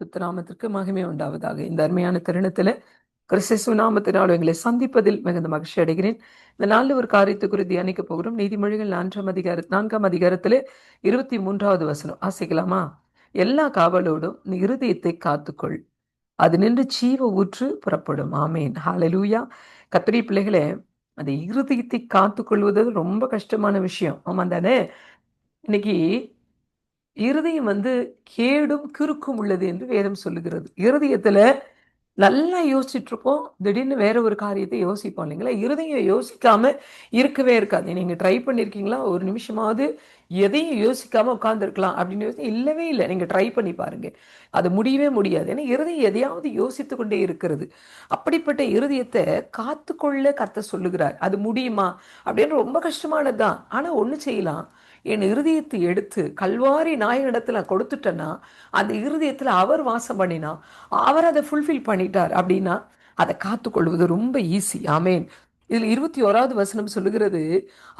புத்தநாமத்திற்கு மகிமை உண்டாவதாக. இந்த அருமையான தருணத்துல கிறிஸ்து நாமத்தினால் எங்களை சந்திப்பதில் மிகுந்த மகிழ்ச்சி அடைகிறேன். இந்த நாளில் ஒரு காரியத்தை குறித்து தியானிக்க போகிறோம். நீதிமொழிகள் நான்காம் அதிகார நான்காம் அதிகாரத்துல இருபத்தி மூன்றாவது வசனம். ஆசைக்கலாமா எல்லா காவலோடும் நீ இருதயத்தை காத்துக்கொள். அது நின்று சீவ ஊற்று புறப்படும். ஆமேன். ஹாலலூயா கத்திரி பிள்ளைகளே அந்த இருதயத்தை காத்துக்கொள்வது ரொம்ப கஷ்டமான விஷயம். ஆமா தானே? இன்னைக்கு இருதயம் வந்து கேடும் கிறுக்கும் உள்ளது என்று வேதம் சொல்லுகிறது. இருதயத்துல நல்லா யோசிச்சுட்டு இருப்போம் திடீர்னு வேற ஒரு காரியத்தை யோசிப்போம் இல்லைங்களா? இருதயம் யோசிக்காம இருக்கவே இருக்காது. நீங்க ட்ரை பண்ணிருக்கீங்களா? ஒரு நிமிஷமாவது எதையும் யோசிக்காம உட்காந்துருக்கலாம் அப்படின்னு யோசி இல்லவே இல்லை. நீங்க ட்ரை பண்ணி பாருங்க. அது முடியவே முடியாது. ஏன்னா இருதயம் எதையாவது யோசித்து கொண்டே இருக்கிறது. அப்படிப்பட்ட இருதயத்தை காத்துக்கொள்ள கத்த சொல்லுகிறார். அது முடியுமா? அப்படின்னு ரொம்ப கஷ்டமானது தான் ஆனா ஒண்ணு செய்யலாம். என் இருதயத்தை எடுத்து கல்வாரி நாயனிடத்துல கொடுத்துட்டேன்னா அந்த இருதயத்தில் அவர் வாசம் பண்ணினா அவர் அதை ஃபுல்ஃபில் பண்ணிட்டார் அப்படின்னா அதை காத்துக்கொள்வது ரொம்ப ஈஸி ஆமேன். இதில் இருபத்தி ஓராவது வசனம் சொல்லுகிறது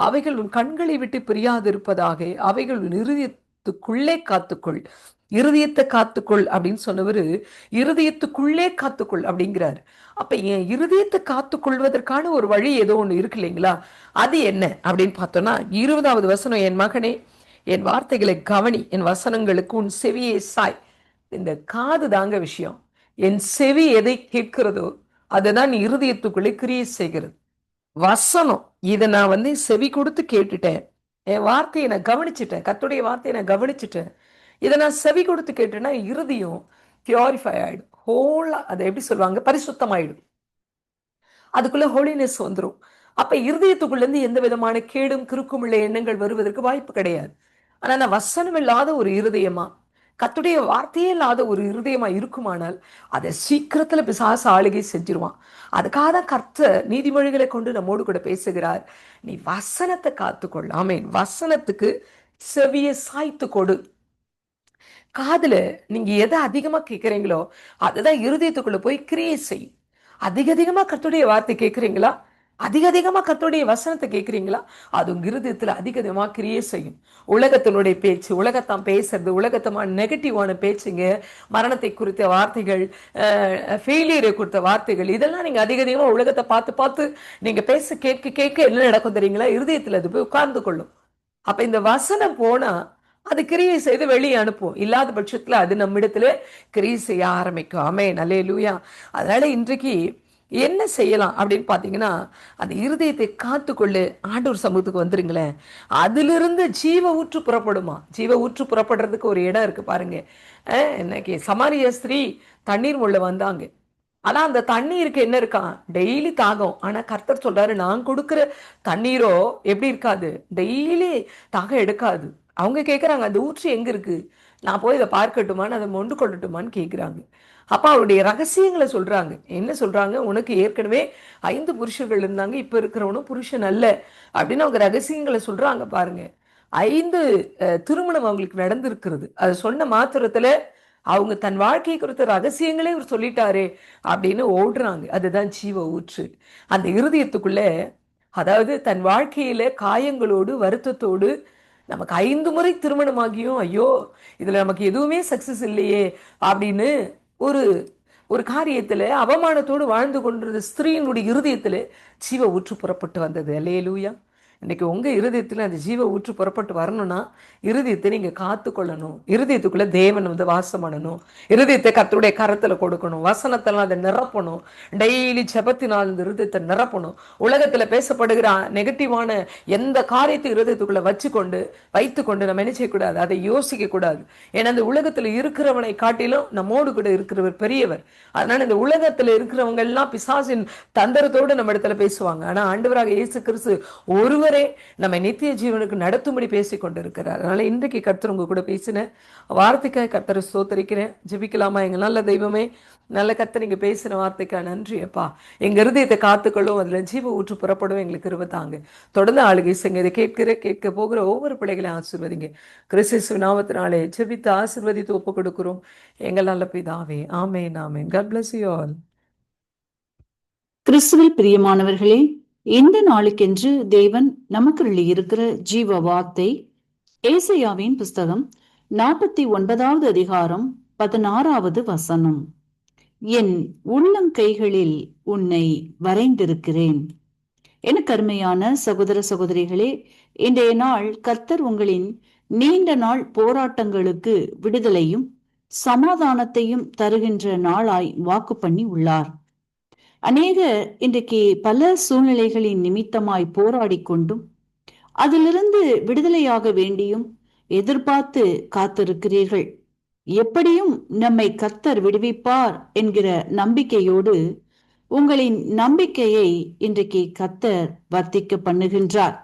அவைகள் உன் கண்களை விட்டு பிரியாதிருப்பதாக அவைகள் உன் இருதயத்துக்குள்ளே காத்துக்கொள். இருதயத்தை காத்துக்கொள் அப்படின்னு சொன்னவர் இருதயத்துக்குள்ளே காத்துக்கொள் அப்படிங்கிறாரு. அப்ப என் இருதயத்தை காத்துக்கொள்வதற்கான ஒரு வழி ஏதோ ஒன்று இருக்கு இல்லைங்களா? அது என்ன அப்படின்னு பார்த்தோம்னா இருபதாவது வசனம் என் மகனே என் வார்த்தைகளை கவனி என் வசனங்களுக்கு உன் செவியை சாய். இந்த காது தாங்க விஷயம். என் செவி எதை கேட்கிறதோ அதுதான் இருதயத்துக்குள்ளே கிரியை செய்கிறது. வசனம் இதை நான் வந்து செவி கொடுத்து கேட்டுட்டேன். என் வார்த்தையை நான் கவனிச்சிட்டேன். கத்துடைய வார்த்தையை நான் கவனிச்சிட்டேன். இதை நான் செவி கொடுத்து கேட்டேன்னா இருதயம் பியூரிஃபை ஆகிடும் ஹோலாக அதை எப்படி சொல்லுவாங்க? பரிசுத்தமாயிடும். அதுக்குள்ள ஹோலினஸ் வந்துடும் அப்போ இருதயத்துக்குள்ளேருந்து எந்த விதமான கேடும் கிறுக்கும் உள்ள எண்ணங்கள் வருவதற்கு வாய்ப்பு கிடையாது. ஆனால் நான் வசனம் இல்லாத ஒரு இருதயமா கத்துடைய வார்த்தையே இல்லாத ஒரு இருதயமா இருக்குமானால் அதை சீக்கிரத்துல பிசாச ஆளுகை செஞ்சிருவான். அதுக்காக தான் கர்த்த நீதிமொழிகளை கொண்டு நம்மோடு கூட பேசுகிறார். நீ வசனத்தை காத்துக்கொள்ளாமே வசனத்துக்கு செவியை சாய்த்து கொடு. காதுல நீங்க எதை அதிகமா கேட்குறீங்களோ அதுதான் இருதயத்துக்குள்ள போய் கிரியை செய்யும். அதிக அதிகமா கத்துடைய வார்த்தை கேட்குறீங்களா அதிக அதிகமா கத்துடைய வசனத்தை கேட்குறீங்களா அது உங்கள் இருதயத்துல அதிக அதிகமா கிரியே செய்யும். உலகத்தினுடைய பேச்சு உலகத்தான் பேசுறது உலகத்தமான நெகட்டிவான பேச்சுங்க மரணத்தை குறித்த வார்த்தைகள் ஃபெயிலியரை குறித்த வார்த்தைகள் இதெல்லாம் நீங்க அதிக அதிகமா உலகத்தை பார்த்து பார்த்து நீங்க பேச கேட்க கேட்க என்ன நடக்கும் தெரியுங்களா? இருதயத்துல அது போய் உட்கார்ந்து கொள்ளும். அப்ப இந்த வசனம் போனா அது கிரியை செய்து வெளியே அனுப்பும் இல்லாத பட்சத்தில் அது நம்மிடத்துல கிரியை செய்ய ஆரம்பிக்கும். ஆமே நல்லே லூயா அதனால இன்றைக்கு என்ன செய்யலாம் அப்படின்னு பார்த்தீங்கன்னா அந்த இருதயத்தை காத்துக்கொள்ளு ஆண்டூர் சமூகத்துக்கு வந்துருங்களேன். அதிலிருந்து ஜீவ ஊற்று புறப்படுமா? ஜீவ ஊற்று புறப்படுறதுக்கு ஒரு இடம் இருக்கு பாருங்க. இன்னைக்கு சமாரிய ஸ்திரீ தண்ணீர் உள்ள வந்தாங்க. ஆனால் அந்த தண்ணீருக்கு என்ன இருக்கான் டெய்லி தாகம். ஆனால் கர்த்தர் சொல்றாரு நான் கொடுக்குற தண்ணீரோ எப்படி இருக்காது? டெய்லி தாகம் எடுக்காது. அவங்க கேட்குறாங்க அந்த ஊற்று எங்கே இருக்குது நான் போய் இதை பார்க்கட்டுமான்னு அதை மொண்டு கொள்ளட்டுமான்னு கேட்குறாங்க அப்போ அவருடைய ரகசியங்களை சொல்கிறாங்க என்ன சொல்கிறாங்க உனக்கு ஏற்கனவே ஐந்து புருஷர்கள் இருந்தாங்க இப்போ இருக்கிறவனும் புருஷன் அல்ல. அப்படின்னு அவங்க ரகசியங்களை சொல்கிறாங்க பாருங்க. ஐந்து திருமணம் அவங்களுக்கு நடந்திருக்கிறது. அது சொன்ன மாத்திரத்தில் அவங்க தன் வாழ்க்கையை குறித்த ரகசியங்களே இவர் சொல்லிட்டாரே அப்படின்னு ஓடுறாங்க. அதுதான் ஜீவ ஊற்று. அந்த இருதயத்துக்குள்ள அதாவது தன் வாழ்க்கையில காயங்களோடு வருத்தத்தோடு நமக்கு ஐந்து முறை திருமணமாகியும் ஐயோ இதில் நமக்கு எதுவுமே சக்ஸஸ் இல்லையே அப்படின்னு ஒரு ஒரு காரியத்தில் அவமானத்தோடு வாழ்ந்து கொண்டிருந்த ஸ்திரீனுடைய இருதயத்தில் ஜீவ ஊற்று புறப்பட்டு வந்தது. அல்லையே லூயா இன்னைக்கு உங்க இருதயத்துல அந்த ஜீவ ஊற்று புறப்பட்டு வரணும்னா இருதயத்தை நீங்க காத்துக்கொள்ளணும். கொள்ளணும் இருதயத்துக்குள்ள தேவன் வந்து வாசம் பண்ணணும். இருதயத்தை கத்தருடைய கரத்துல கொடுக்கணும். வசனத்தெல்லாம் அதை நிரப்பணும். டெய்லி ஜபத்தினால் இந்த இருதயத்தை நிரப்பணும். உலகத்துல பேசப்படுகிற நெகட்டிவான எந்த காரியத்தை இருதயத்துக்குள்ள வச்சுக்கொண்டு வைத்துக்கொண்டு நம்ம என்ன அதை யோசிக்க கூடாது ஏன்னா அந்த உலகத்துல இருக்கிறவனை காட்டிலும் நம்மோடு கூட இருக்கிறவர் பெரியவர். அதனால இந்த உலகத்துல இருக்கிறவங்க எல்லாம் பிசாசின் தந்திரத்தோடு நம்ம இடத்துல பேசுவாங்க. ஆனா ஆண்டவராக இயேசு கிறிஸ்து ஒருவர் ஒருவரே நம்மை நித்திய ஜீவனுக்கு நடத்தும்படி பேசி கொண்டிருக்கிறார். அதனால் இன்றைக்கு கர்த்தர் உங்கள் கூட பேசினேன் வார்த்தைக்காக கர்த்தரை சோத்தரிக்கிறேன் ஜெபிக்கலாமா? எங்கள் நல்ல தெய்வமே நல்ல கர்த்தர் நீங்கள் பேசின வார்த்தைக்கா நன்றி அப்பா. எங்கள் இருதயத்தை காத்துக்கொள்ளும் அதில் ஜீவ ஊற்று புறப்படும் எங்களுக்கு இருபத்தாங்க தொடர்ந்து ஆளுகை செய்ங்க இதை கேட்கிற கேட்க போகிற ஒவ்வொரு பிள்ளைகளையும் ஆசிர்வதிங்க. கிறிஸ்து நாமத்தினாலே ஜெபித்து ஆசிர்வதித்து ஒப்பு கொடுக்குறோம். எங்கள் நல்ல பிதாவே ஆமே நாமே காட் பிளஸ் யூ ஆல் கிறிஸ்துவில் பிரியமானவர்களே இந்த நாளுக்கென்று தேவன் நமக்கு இருக்கிற ஜீவ வார்த்தை ஏசையாவின் புஸ்தகம் நாற்பத்தி ஒன்பதாவது அதிகாரம் பதினாறாவது வசனம். என் உள்ளங்கைகளில் உன்னை வரைந்திருக்கிறேன். என கருமையான சகோதர சகோதரிகளே இன்றைய நாள் கர்த்தர் உங்களின் நீண்ட நாள் போராட்டங்களுக்கு விடுதலையும் சமாதானத்தையும் தருகின்ற நாளாய் வாக்கு பண்ணி உள்ளார். அநேக இன்றைக்கு பல சூழ்நிலைகளின் நிமித்தமாய் போராடி கொண்டும் அதிலிருந்து விடுதலையாக வேண்டியும் எதிர்பார்த்து காத்திருக்கிறீர்கள். எப்படியும் நம்மை கர்த்தர் விடுவிப்பார் என்கிற நம்பிக்கையோடு உங்களின் நம்பிக்கையை இன்றைக்கு கத்தர் வர்த்திக்க பண்ணுகின்றார்.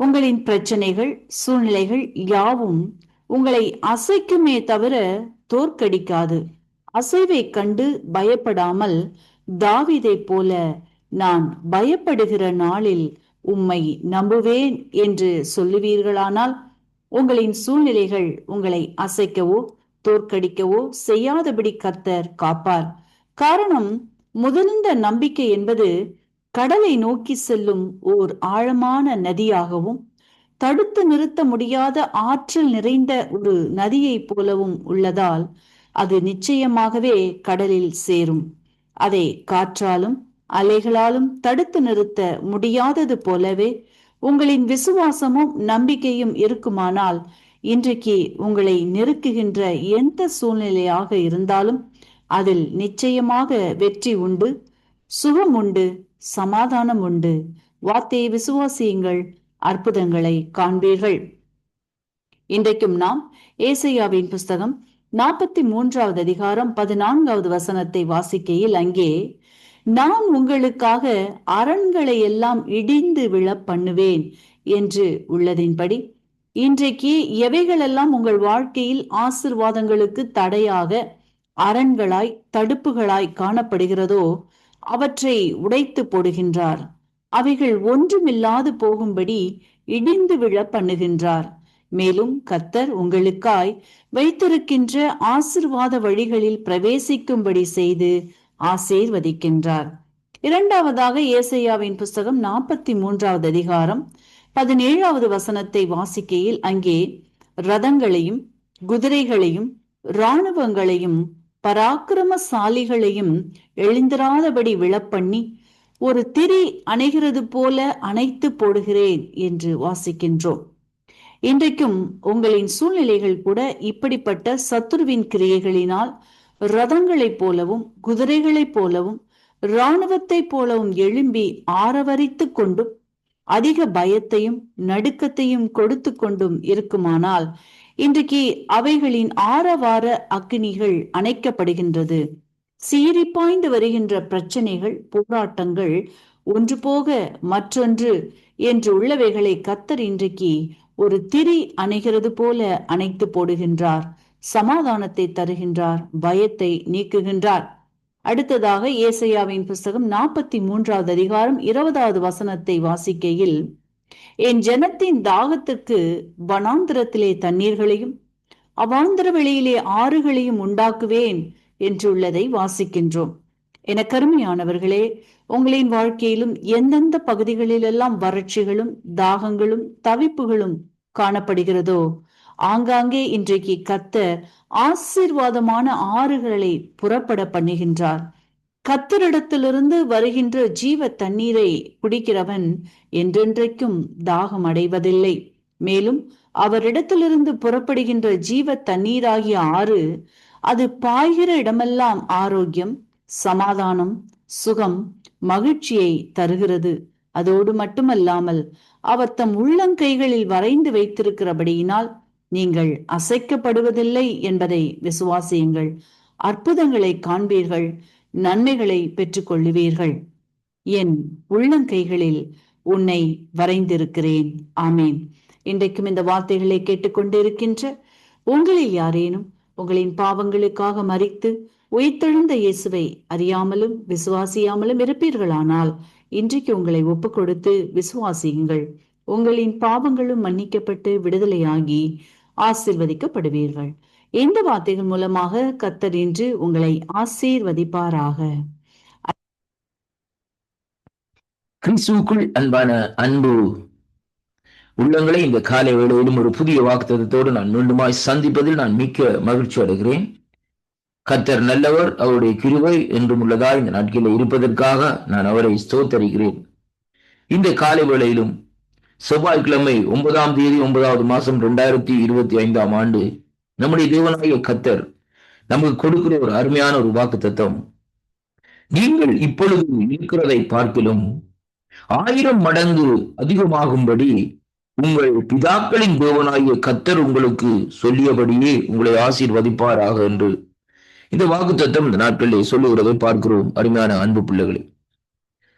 உங்களின் பிரச்சனைகள் சூழ்நிலைகள் யாவும் உங்களை அசைக்குமே தவிர தோற்கடிக்காது. அசைவை கண்டு பயப்படாமல் தாவிதை போல நான் பயப்படுகிற நாளில் உம்மை நம்புவேன் என்று சொல்லுவீர்களானால் உங்களின் சூழ்நிலைகள் உங்களை அசைக்கவோ தோற்கடிக்கவோ செய்யாதபடி கர்த்தர் காப்பார். காரணம் முதலிந்த நம்பிக்கை என்பது கடலை நோக்கி செல்லும் ஓர் ஆழமான நதியாகவும் தடுத்து நிறுத்த முடியாத ஆற்றல் நிறைந்த ஒரு நதியைப் போலவும் உள்ளதால் அது நிச்சயமாகவே கடலில் சேரும். அதை காற்றாலும் அலைகளாலும் தடுத்து நிறுத்த முடியாதது போலவே உங்களின் விசுவாசமும் நம்பிக்கையும் இருக்குமானால் இன்றைக்கு உங்களை நெருக்குகின்ற எந்த சூழ்நிலையாக இருந்தாலும் அதில் நிச்சயமாக வெற்றி உண்டு சுகம் உண்டு சமாதானம் உண்டு. வார்த்தையை விசுவாசியுங்கள் அற்புதங்களை காண்பீர்கள். இன்றைக்கும் நாம் ஏசையாவின் புஸ்தகம் நாற்பத்தி மூன்றாவது அதிகாரம் பதினான்காவது வசனத்தை வாசிக்கையில் அங்கே நான் உங்களுக்காக அரண்களை எல்லாம் இடிந்து விழ பண்ணுவேன் என்று உள்ளதின்படி இன்றைக்கு எவைகளெல்லாம் உங்கள் வாழ்க்கையில் ஆசிர்வாதங்களுக்கு தடையாக அரண்களாய் தடுப்புகளாய் காணப்படுகிறதோ அவற்றை உடைத்து போடுகின்றார். அவைகள் ஒன்றுமில்லாது போகும்படி இடிந்து விழ பண்ணுகின்றார். மேலும் கத்தர் உங்களுக்காய் வைத்திருக்கின்ற ஆசிர்வாத வழிகளில் பிரவேசிக்கும்படி செய்து ஆசீர்வதிக்கின்றார். இரண்டாவதாக ஏசையாவின் புஸ்தகம் நாற்பத்தி மூன்றாவது அதிகாரம் பதினேழாவது வசனத்தை வாசிக்கையில் அங்கே ரதங்களையும் குதிரைகளையும் இராணுவங்களையும் பராக்கிரமசாலிகளையும் எழுந்திராதபடி விழப்பண்ணி ஒரு திரி அணைகிறது போல அணைத்து போடுகிறேன் என்று வாசிக்கின்றோம். இன்றைக்கும் உங்களின் சூழ்நிலைகள் கூட இப்படிப்பட்ட சத்துருவின் கிரியைகளினால் ரதங்களைப் போலவும் குதிரைகளைப் போலவும் இராணுவத்தைப் போலவும் எழும்பி ஆரவரித்து கொண்டும் அதிக பயத்தையும் நடுக்கத்தையும் கொடுத்து கொண்டும் இருக்குமானால் இன்றைக்கு அவைகளின் ஆரவார அக்னிகள் அணைக்கப்படுகின்றது. சீறி பாய்ந்து வருகின்ற பிரச்சனைகள் போராட்டங்கள் ஒன்று போக மற்றொன்று என்று உள்ளவைகளை கத்தர் இன்றைக்கு ஒரு திரி அணைகிறது போல அணைத்து போடுகின்றார். சமாதானத்தை தருகின்றார். பயத்தை நீக்குகின்றார். அடுத்ததாக ஏசையாவின் புஸ்தகம் நாற்பத்தி மூன்றாவது அதிகாரம் இருபதாவது வசனத்தை வாசிக்கையில் என் ஜனத்தின் தாகத்துக்கு வனாந்திரத்திலே தண்ணீர்களையும் அவாந்திர வெளியிலே ஆறுகளையும் உண்டாக்குவேன் என்றுள்ளதை வாசிக்கின்றோம். என கருமையானவர்களே உங்களின் வாழ்க்கையிலும் எந்தெந்த பகுதிகளிலெல்லாம் வறட்சிகளும் தாகங்களும் தவிப்புகளும் காணப்படுகிறதோ ஆங்காங்கே இன்றைக்கு கத்த ஆசீர்வாதமான ஆறுகளை புறப்பட பண்ணுகின்றார். கத்தரிடத்திலிருந்து வருகின்ற ஜீவ தண்ணீரை குடிக்கிறவன் என்றென்றைக்கும் தாகம் அடைவதில்லை. மேலும் அவரிடத்திலிருந்து புறப்படுகின்ற ஜீவ தண்ணீராகிய ஆறு அது பாய்கிற இடமெல்லாம் ஆரோக்கியம் சமாதானம் சுகம் மகிழ்ச்சியை தருகிறது. அதோடு மட்டுமல்லாமல் அவர் தம் உள்ளங்கைகளில் வரைந்து வைத்திருக்கிறபடியினால் நீங்கள் அசைக்கப்படுவதில்லை என்பதை விசுவாசியுங்கள். அற்புதங்களை காண்பீர்கள் நன்மைகளை பெற்றுக்கொள்ளுவீர்கள். என் உள்ளங்கைகளில் உன்னை வரைந்திருக்கிறேன். ஆமேன். இன்றைக்கும் இந்த வார்த்தைகளை கேட்டுக்கொண்டிருக்கின்ற உங்களில் யாரேனும் உங்களின் பாவங்களுக்காக மறித்து உயிர்த்தெழுந்த இயேசுவை அறியாமலும் விசுவாசியாமலும் இருப்பீர்களானால் இன்றைக்கு உங்களை ஒப்பு கொடுத்து விசுவாசியுங்கள். உங்களின் பாவங்களும் மன்னிக்கப்பட்டு விடுதலையாகி ஆசிர்வதிக்கப்படுவீர்கள். இந்த வார்த்தைகள் மூலமாக கத்தர் இன்று உங்களை ஆசீர்வதிப்பாராக. கிறிஸ்துக்குள் அன்பான அன்பு உள்ளங்களை இந்த காலை வேளையிலும் ஒரு புதிய வாக்குத்தத்தோடு நான் மீண்டுமாய் சந்திப்பதில் நான் மிக்க மகிழ்ச்சி அடைகிறேன். கத்தர் நல்லவர் அவருடைய கிருவை என்றும் உள்ளதா இந்த நாட்களில் இருப்பதற்காக நான் அவரை ஸ்தோத்தரிக்கிறேன். இந்த காலை வேளையிலும் செவ்வாய்க்கிழமை ஒன்பதாம் தேதி ஒன்பதாவது மாசம் ரெண்டாயிரத்தி இருபத்தி ஐந்தாம் ஆண்டு நம்முடைய தேவனாய கத்தர் நமக்கு கொடுக்கிற ஒரு அருமையான ஒரு வாக்கு தத்துவம் நீங்கள் இப்பொழுது இருக்கிறதை பார்க்கிலும் ஆயிரம் மடங்கு அதிகமாகும்படி உங்கள் பிதாக்களின் தேவனாகிய கத்தர் உங்களுக்கு சொல்லியபடியே உங்களை ஆசீர்வதிப்பாராக என்று இந்த வாக்கு தத்துவம் இந்த நாட்களிலே சொல்லுகிறதை பார்க்கிறோம் அருமையான அன்பு பிள்ளைகளே.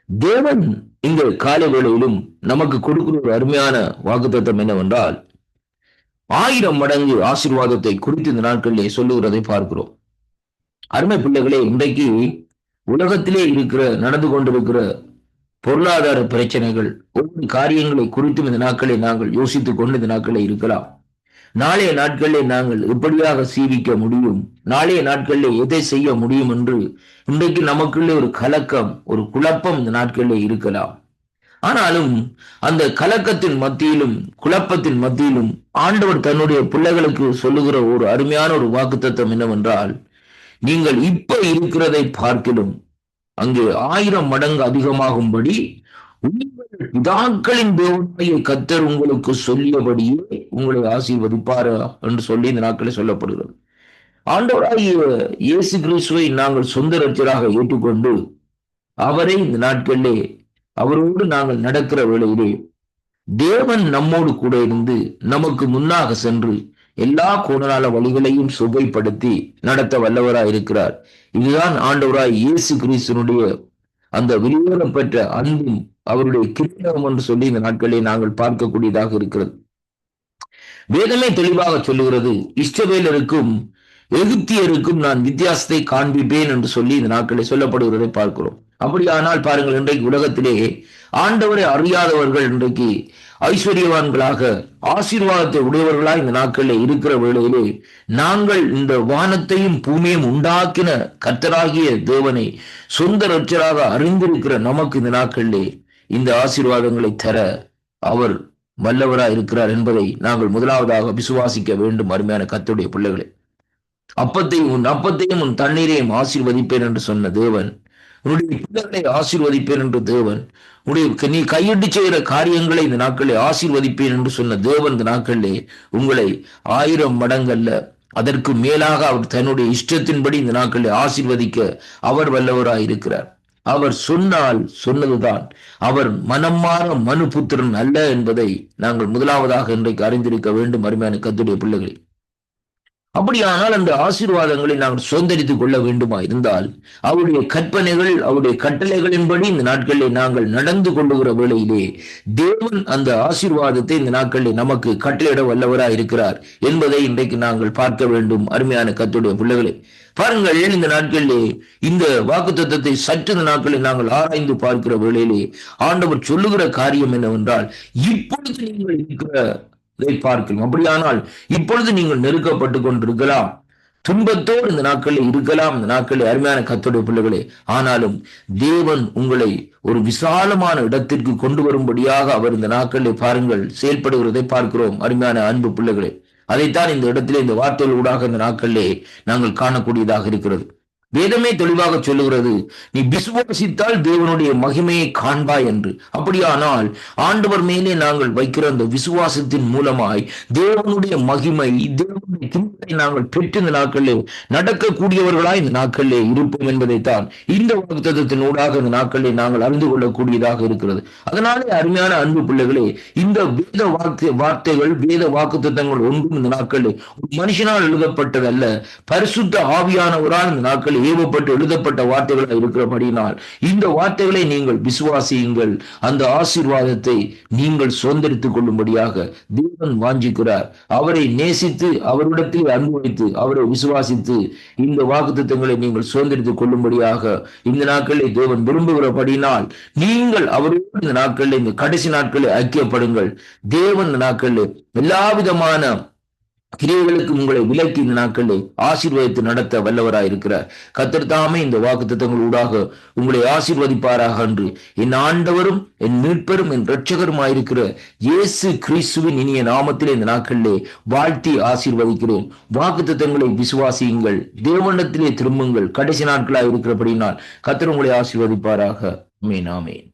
தேவன் இந்த கால வேளையிலும் நமக்கு கொடுக்கிற ஒரு அருமையான வாக்கு தத்துவம் என்னவென்றால் ஆயிரம் மடங்கு ஆசீர்வாதத்தை குறித்து இந்த நாட்களிலே சொல்லுகிறதை பார்க்கிறோம். அருமை பிள்ளைகளே இன்றைக்கு உலகத்திலே இருக்கிற நடந்து கொண்டிருக்கிற பொருளாதார பிரச்சனைகள் ஒவ்வொரு காரியங்களை குறித்தும் இந்த நாட்களை நாங்கள் யோசித்துக் கொண்டு இந்த நாட்களை இருக்கலாம். நாளைய நாட்களிலே நாங்கள் எப்படியாக சீவிக்க முடியும்? நாளைய நாட்களிலே எதை செய்ய முடியும் என்று இன்றைக்கு நமக்குள்ளே ஒரு கலக்கம் ஒரு குழப்பம் இந்த நாட்களிலே இருக்கலாம். ஆனாலும் அந்த கலக்கத்தின் மத்தியிலும் குழப்பத்தின் மத்தியிலும் ஆண்டவர் தன்னுடைய பிள்ளைகளுக்கு சொல்லுகிற ஒரு அருமையான ஒரு வாக்குத்தத்தம் என்னவென்றால் நீங்கள் இப்ப இருக்கிறதை பார்க்கிலும் அங்கு ஆயிரம் மடங்கு அதிகமாகும்படி உங்கள் பிதாக்களின் தேவனையை கத்தர் உங்களுக்கு சொல்லியபடியே உங்களை ஆசீர்வதிப்பார் என்று சொல்லி இந்த நாட்களில் சொல்லப்படுகிறது. ஆண்டவராகிய இயேசு கிறிஸ்துவை நாங்கள் சொந்த ரச்சராக ஏற்றுக்கொண்டு அவரை இந்த நாட்களிலே அவரோடு நாங்கள் நடக்கிற வேளையிலே தேவன் நம்மோடு கூட இருந்து நமக்கு முன்னாக சென்று எல்லா கோணலால வழிகளையும் சுவைப்படுத்தி நடத்த வல்லவராய் இருக்கிறார். இதுதான் ஆண்டவராய் இயேசு கிறிஸ்தனுடைய அந்த விரிவாகப்பட்ட அன்பும் அவருடைய கிருத்தகம் என்று சொல்லி இந்த நாட்களிலே நாங்கள் பார்க்கக்கூடியதாக இருக்கிறது. வேதமே தெளிவாக சொல்லுகிறது இஷ்டவேலருக்கும் எகிப்தியருக்கும் நான் வித்தியாசத்தை காண்பிப்பேன் என்று சொல்லி இந்த நாட்களில் சொல்லப்படுகிறதை பார்க்கிறோம். அப்படியானால் பாருங்கள் இன்றைக்கு உலகத்திலே ஆண்டவரை அறியாதவர்கள் இன்றைக்கு ஐஸ்வர்யவான்களாக ஆசீர்வாதத்தை உடையவர்களாக இந்த நாட்களில் இருக்கிற வேளையிலே நாங்கள் இந்த வானத்தையும் பூமியையும் உண்டாக்கின கர்த்தராகிய தேவனை சொந்த ரட்சராக அறிந்திருக்கிற நமக்கு இந்த நாட்களிலே இந்த ஆசீர்வாதங்களை தர அவர் வல்லவராக இருக்கிறார் என்பதை நாங்கள் முதலாவதாக விசுவாசிக்க வேண்டும் அருமையான கத்துடைய பிள்ளைகளே. அப்பத்தையும் உன் அப்பத்தையும் உன் தண்ணீரையும் ஆசீர்வதிப்பேன் என்று சொன்ன தேவன் உன்னுடைய பிள்ளைகளை ஆசீர்வதிப்பேன் என்று தேவன் உடைய நீ கையிட்டு செய்கிற காரியங்களை இந்த நாட்களில் ஆசீர்வதிப்பேன் என்று சொன்ன தேவன் இந்த நாட்களிலே உங்களை ஆயிரம் மடங்கல்ல அதற்கு மேலாக அவர் தன்னுடைய இஷ்டத்தின்படி இந்த நாட்களில் ஆசீர்வதிக்க அவர் வல்லவராய் இருக்கிறார். அவர் சொன்னால் சொன்னதுதான். அவர் மனம்மாற மனு புத்திரன் அல்ல என்பதை நாங்கள் முதலாவதாக இன்றைக்கு அறிந்திருக்க வேண்டும் அருமையான கத்துடைய பிள்ளைகளை. அப்படியானால் அந்த ஆசீர்வாதங்களை நாங்கள் சுதந்திரித்துக் கொள்ள வேண்டுமா இருந்தால் அவருடைய கற்பனைகள் அவருடைய கட்டளைகளின்படி இந்த நாட்களில் நாங்கள் நடந்து கொள்ளுகிற வேளையிலே தேவன் அந்த ஆசீர்வாதத்தை இந்த நாட்களில் நமக்கு கட்டளையிட வல்லவராக இருக்கிறார் என்பதை இன்றைக்கு நாங்கள் பார்க்க வேண்டும் அருமையான கத்துடைய பிள்ளைகளே. பாருங்கள் இந்த நாட்களிலே இந்த வாக்கு தத்துவத்தை சற்று இந்த நாட்களில் நாங்கள் ஆராய்ந்து பார்க்கிற வேளையிலே ஆண்டவர் சொல்லுகிற காரியம் என்னவென்றால் இப்பொழுது நீங்கள் இருக்கிற இதை பார்க்கலாம். அப்படியானால் இப்பொழுது நீங்கள் நெருக்கப்பட்டு கொண்டிருக்கலாம். துன்பத்தோடு இந்த நாட்களில் இருக்கலாம். இந்த நாட்களில் அருமையான கத்துடைய பிள்ளைகளே ஆனாலும் தேவன் உங்களை ஒரு விசாலமான இடத்திற்கு கொண்டு வரும்படியாக அவர் இந்த நாட்களில் பாருங்கள் செயல்படுகிறதை பார்க்கிறோம் அருமையான அன்பு பிள்ளைகளே. அதைத்தான் இந்த இடத்திலே இந்த வார்த்தைகள் ஊடாக இந்த நாட்களிலே நாங்கள் காணக்கூடியதாக இருக்கிறது. வேதமே தெளிவாக சொல்லுகிறது நீ விசுவாசித்தால் தேவனுடைய மகிமையை காண்பாய் என்று. அப்படியானால் ஆண்டவர் மேலே நாங்கள் வைக்கிற அந்த விசுவாசத்தின் மூலமாய் தேவனுடைய மகிமை தேவனுடைய கிருபையை நாங்கள் பெற்று இந்த நாட்களில் நடக்கக்கூடியவர்களாய் இந்த நாட்களிலே இருப்போம் என்பதைத்தான் இந்த வாக்குத்தத்தின் ஊடாக இந்த நாட்களில் நாங்கள் அறிந்து கொள்ளக்கூடியதாக இருக்கிறது. அதனாலே அருமையான அன்பு பிள்ளைகளே இந்த வேத வாக்கு வார்த்தைகள் வேத வாக்குத்தத்தங்கள் ஒன்றும் இந்த நாட்களில் மனுஷனால் எழுதப்பட்டதல்ல பரிசுத்த ஆவியானவரால் இந்த நாட்களில் ஏவப்பட்டு எழுதப்பட்ட வார்த்தைகளாக இருக்கிறபடினால் இந்த வார்த்தைகளை நீங்கள் விசுவாசியுங்கள். அந்த ஆசீர்வாதத்தை நீங்கள் சுதந்திரித்துக் கொள்ளும்படியாக தேவன் வாஞ்சிக்கிறார். அவரை நேசித்து அவரிடத்தில் அனுபவித்து அவரை விசுவாசித்து இந்த வாக்குத்தத்தங்களை நீங்கள் சுதந்திரித்துக் கொள்ளும்படியாக இந்த நாட்களில் தேவன் விரும்புகிறபடினால் நீங்கள் அவரோடு இந்த நாட்களில் இந்த கடைசி நாட்களில் ஐக்கியப்படுங்கள். தேவன் நாட்களில் எல்லா விதமான கிரியைகளுக்கு உங்களை விலக்கி இந்த நாட்களில் ஆசீர்வதித்து நடத்த வல்லவராய் இருக்கிறார். கத்தர் இந்த இந்த வாக்குத்தத்தங்கள் ஊடாக உங்களை ஆசீர்வதிப்பாராக என்று என் ஆண்டவரும் என் மீட்பரும் என் இரட்சகருமாயிருக்கிற இயேசு கிறிஸ்துவின் இனிய நாமத்திலே இந்த நாட்களிலே வாழ்த்தி ஆசீர்வதிக்கிறேன். வாக்குத்தத்தங்களை விசுவாசியுங்கள். தேவனத்திலே திரும்புங்கள். கடைசி நாட்களாய் இருக்கிறபடினால் கத்திர உங்களை ஆசீர்வதிப்பாராக. மேனாமேன்